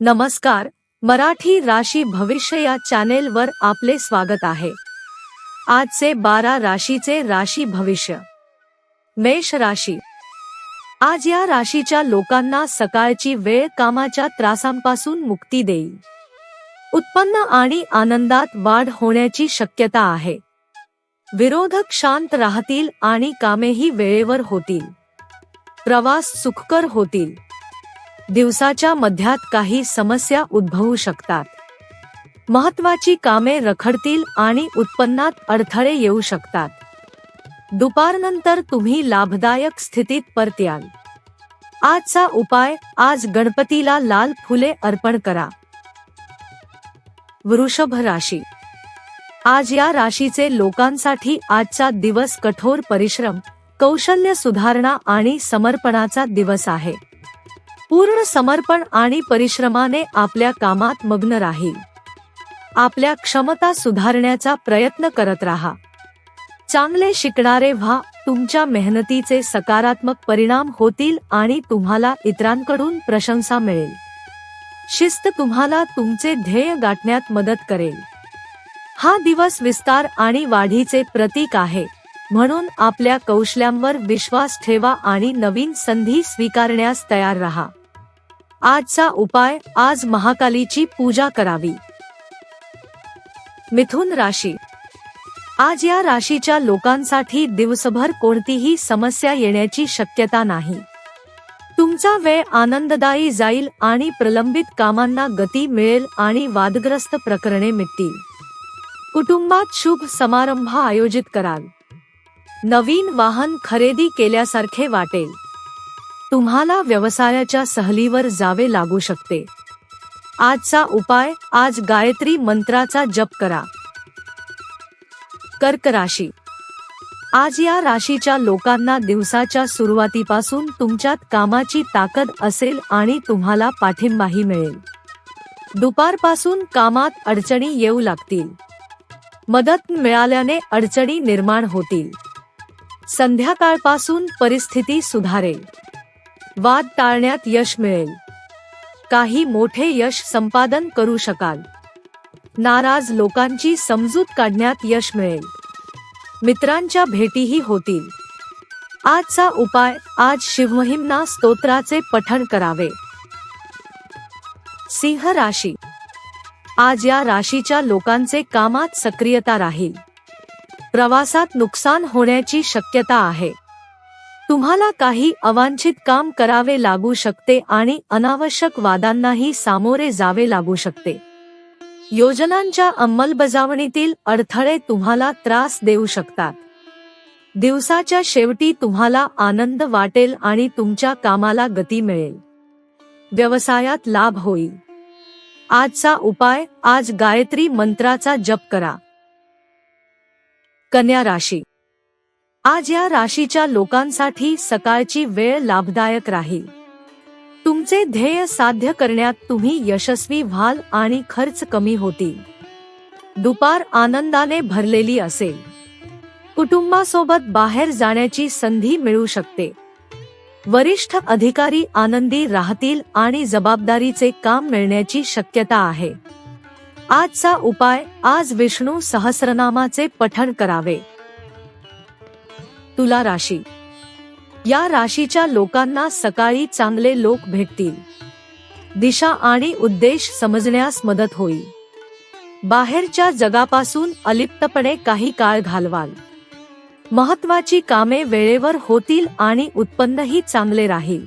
नमस्कार मराठी राशी भविष्य या चॅनेलवर आपले स्वागत आहे. आजचे बारा राशीचे राशी भविष्य. मेष राशी. आज या राशीच्या लोकांना सकाळची वेळ कामाच्या त्रासांपासून मुक्ती देईल. उत्पन्न आणि आनंदात वाढ होण्याची शक्यता आहे. विरोधक शांत राहतील आणि कामेही वेळेवर होतील. प्रवास सुखकर होतील. दिवसाच्या मध्यात काही समस्या उद्भवू शकतात. महत्वाची कामे रखडतील आणि उत्पन्नात अडथळे येऊ शकतात. दुपारनंतर तुम्ही लाभदायक स्थितीत परत याल आजचा उपाय आज गणपतीला लाल फुले अर्पण करा. वृषभ राशी. आज या राशीचे लोकांसाठी आजचा दिवस कठोर परिश्रम कौशल्य सुधारणा आणि समर्पणाचा दिवस आहे. पूर्ण समर्पण आणि परिश्रमाने आपल्या कामात मग्न राहील आपल्या क्षमता सुधारण्याचा प्रयत्न करत राहा. चांगले शिकणारे व्हा तुमच्या मेहनतीचे सकारात्मक परिणाम होतील आणि तुम्हाला इतरांकडून प्रशंसा मिळेल. शिस्त तुम्हाला तुमचे ध्येय गाठण्यात मदत करेल. हा दिवस विस्तार आणि वाढीचे प्रतीक आहे म्हणून आपल्या कौशल्यांवर विश्वास ठेवा आणि नवीन संधी स्वीकारण्यास तयार राहा. आजचा उपाय आज महाकालीची पूजा करावी. मिथुन राशी. आज या राशीच्या लोकांसाठी दिवसभर कोणतीही समस्या येण्याची शक्यता नाही. तुमचा वेळ आनंददायी जाईल आणि प्रलंबित कामांना गती मिळेल आणि वादग्रस्त प्रकरणे मिटतील. कुटुंबात शुभ समारंभ आयोजित कराल. नवीन वाहन खरेदी केल्यासारखे वाटेल. तुम्हाला व्यवसायाच्या सहलीवर जावे लागू शकते. आजचा उपाय आज गायत्री मंत्राचा जप करा. कर्क राशी. आज या राशीच्या लोकांना दिवसाच्या सुरुवातीपासून तुमच्यात कामाची ताकद असेल आणि तुम्हाला पाठिंबाही मिळेल. दुपारपासून कामात अडचणी येऊ लागतील. मदत मिळाल्याने अडचणी निर्माण होतील. संध्याकाळपासून परिस्थिती सुधारेल. वाद टाळण्यात यश मिळेल. काही मोठे यश संपादन करू शकाल. नाराज लोकांची समजूत काढण्यात यश मिळेल. मित्रांच्या भेटीही होतील. आजचा उपाय आज शिवमहिमना स्तोत्राचे पठण करावे. सिंह राशी. आज या राशीच्या लोकांचे कामात सक्रियता राहील. प्रवासात नुकसान होण्याची शक्यता आहे. तुम्हाला काही अवांछित काम करावे लागू शकते आणि अनावश्यक वादांनाही सामोरे जावे लागू शकते. योजनांच्या अंमलबजावणीतील अडथळे तुम्हाला त्रास देऊ शकतात. दिवसाच्या शेवटी तुम्हाला आनंद वाटेल आणि तुमच्या कामाला गती मिळेल. व्यवसायात लाभ होईल. आजचा उपाय आज गायत्री मंत्राचा जप करा. कन्या राशी आज या राशीच्या लोकांसाठी सकाळची वेळ लाभदायक राहील. तुमचे ध्येय साध्य करण्यात तुम्ही यशस्वी व्हाल आणि खर्च कमी होतील. दुपार आनंदाने भरलेली असेल. कुटुंबासोबत बाहेर जाण्याची संधी मिळू शकते. वरिष्ठ अधिकारी आनंदी राहतील आणि जबाबदारीचे काम मिळण्याची शक्यता आहे. आजचा उपाय आज विष्णू सहस्रनामाचे पठण करावे. तुला राशी. या राशीच्या लोकांना सकाळी चांगले लोक भेटतील. दिशा आणि उद्देश समजण्यास मदत होईल. बाहेरच्या जगापासून अलिप्तपणे काही काळ घालवाल. महत्वाची कामे वेळेवर होतील आणि उत्पन्नही चांगले राहील.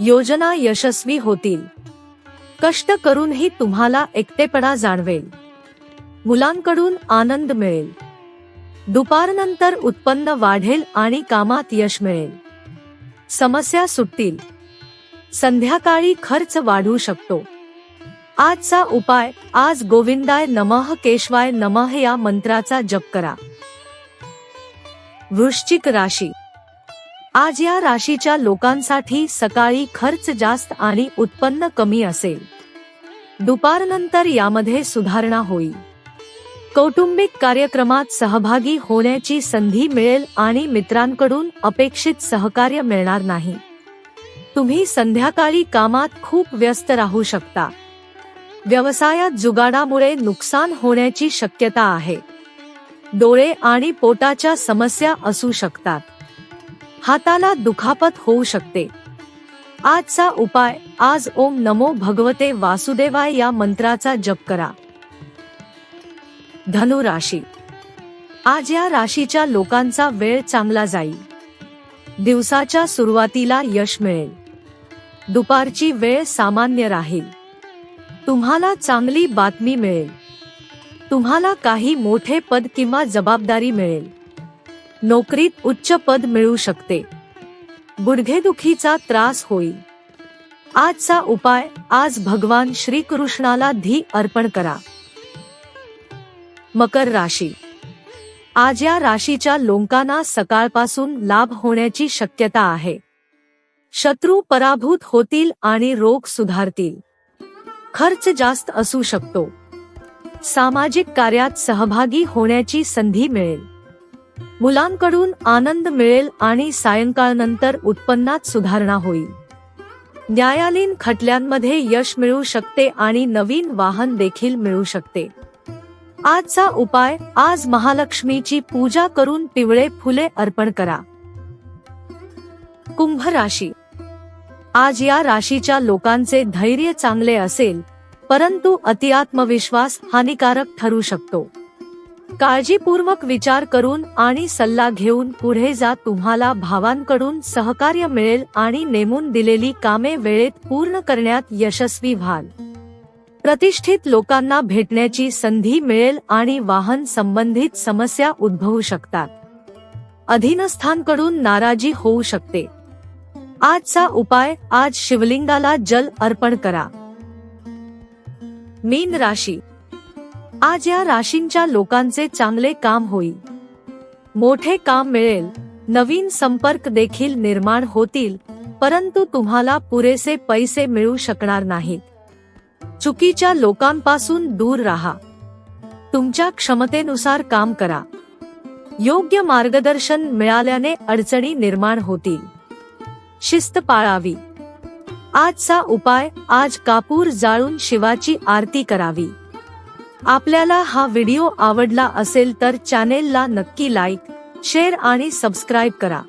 योजना यशस्वी होतील. कष्ट करूनही तुम्हाला एकटेपणा जाणवेल. मुलांकडून आनंद मिळेल. दुपारनंतर उत्पन्न वाढेल आणि कामात यश मिळेल. समस्या सुटतील. संध्याकाळी खर्च वाढू शकतो. आजचा उपाय आज गोविंदाय नमः केशवाय नमः या मंत्राचा जप करा. वृश्चिक राशी. आज या राशीच्या लोकांसाठी सकाळी खर्च जास्त आणि उत्पन्न कमी असेल. दुपारनंतर यामध्ये सुधारणा होईल. कौटुंबिक कार्यक्रमात सहभागी होण्याची संधी मिळेल आणि मित्रांकडून अपेक्षित सहकार्य मिळणार नाही. तुम्ही संध्याकाळी कामात खूप व्यस्त राहू शकता. व्यवसायात जुगाडामुळे नुकसान होण्याची शक्यता आहे. डोळे आणि पोटाच्या समस्या असू शकतात. हाताला दुखापत होऊ शकते. आजचा उपाय आज ओम नमो भगवते वासुदेवाय या मंत्राचा जप करा. धनु राशी आज या राशीच्या लोकांचा वेळ चांगला जाईल. दिवसाच्या सुरुवातीला यश मिळेल. दुपारची वेळ सामान्य राहील. तुम्हाला चांगली बातमी मिळेल. तुम्हाला काही मोठे पद किंवा जबाबदारी मिळेल. नोकरीत उच्च पद मिळू शकते. गुडघेदुखीचा त्रास होईल. आजचा उपाय आज भगवान श्रीकृष्णाला धी अर्पण करा. मकर राशी. आज या राशीच्या लोकांना सकाळपासून लाभ होण्याची शक्यता आहे. शत्रू पराभूत होतील आणि रोग सुधारतील. खर्च जास्त असू शकतो. सामाजिक कार्यात सहभागी होण्याची संधी मिळेल. मुलांकडून आनंद मिळेल आणि सायंकाळनंतर उत्पन्नात सुधारणा होईल. न्यायालयीन खटल्यांमध्ये यश मिळू शकते आणि नवीन वाहन देखील मिळू शकते. आजचा उपाय आज महालक्ष्मीची पूजा करून पिवळे फुले अर्पण करा. कुंभ राशी. आज या राशीच्या लोकांचे धैर्य चांगले असेल परंतु अतिआत्मविश्वास हानिकारक ठरू शकतो. काळजीपूर्वक विचार करून आणि सल्ला घेऊन पुढे जा तुम्हाला भावांकडून सहकार्य मिळेल आणि नेमून दिलेली कामे वेळेत पूर्ण करण्यात यशस्वी व्हाल. प्रतिष्ठित लोकांना भेटण्याची संधी मिळेल आणि वाहन संबंधित समस्या उद्भवू शकतात. अधीनस्थांकडून नाराजी होऊ शकते. आजचा उपाय आज शिवलिंगाला जल अर्पण करा. मीन राशी. आज या राशींच्या लोकांचे चांगले काम होईल. मोठे काम मिळेल. नवीन संपर्क देखील निर्माण होतील परंतु तुम्हाला पुरेसे पैसे मिळू शकणार नाहीत. चुकीच्या लोकांपासून दूर राहा. तुमच्या क्षमतेनुसार काम करा. योग्य मार्गदर्शन मिळाल्याने अडचणी निर्माण होतील. शिस्त पाळावी. आजचा उपाय आज कापूर जाळून शिवाची आरती करावी. आपल्याला हा व्हिडिओ आवडला असेल तर चॅनेलला नक्की लाईक शेअर आणि सबस्क्राईब करा.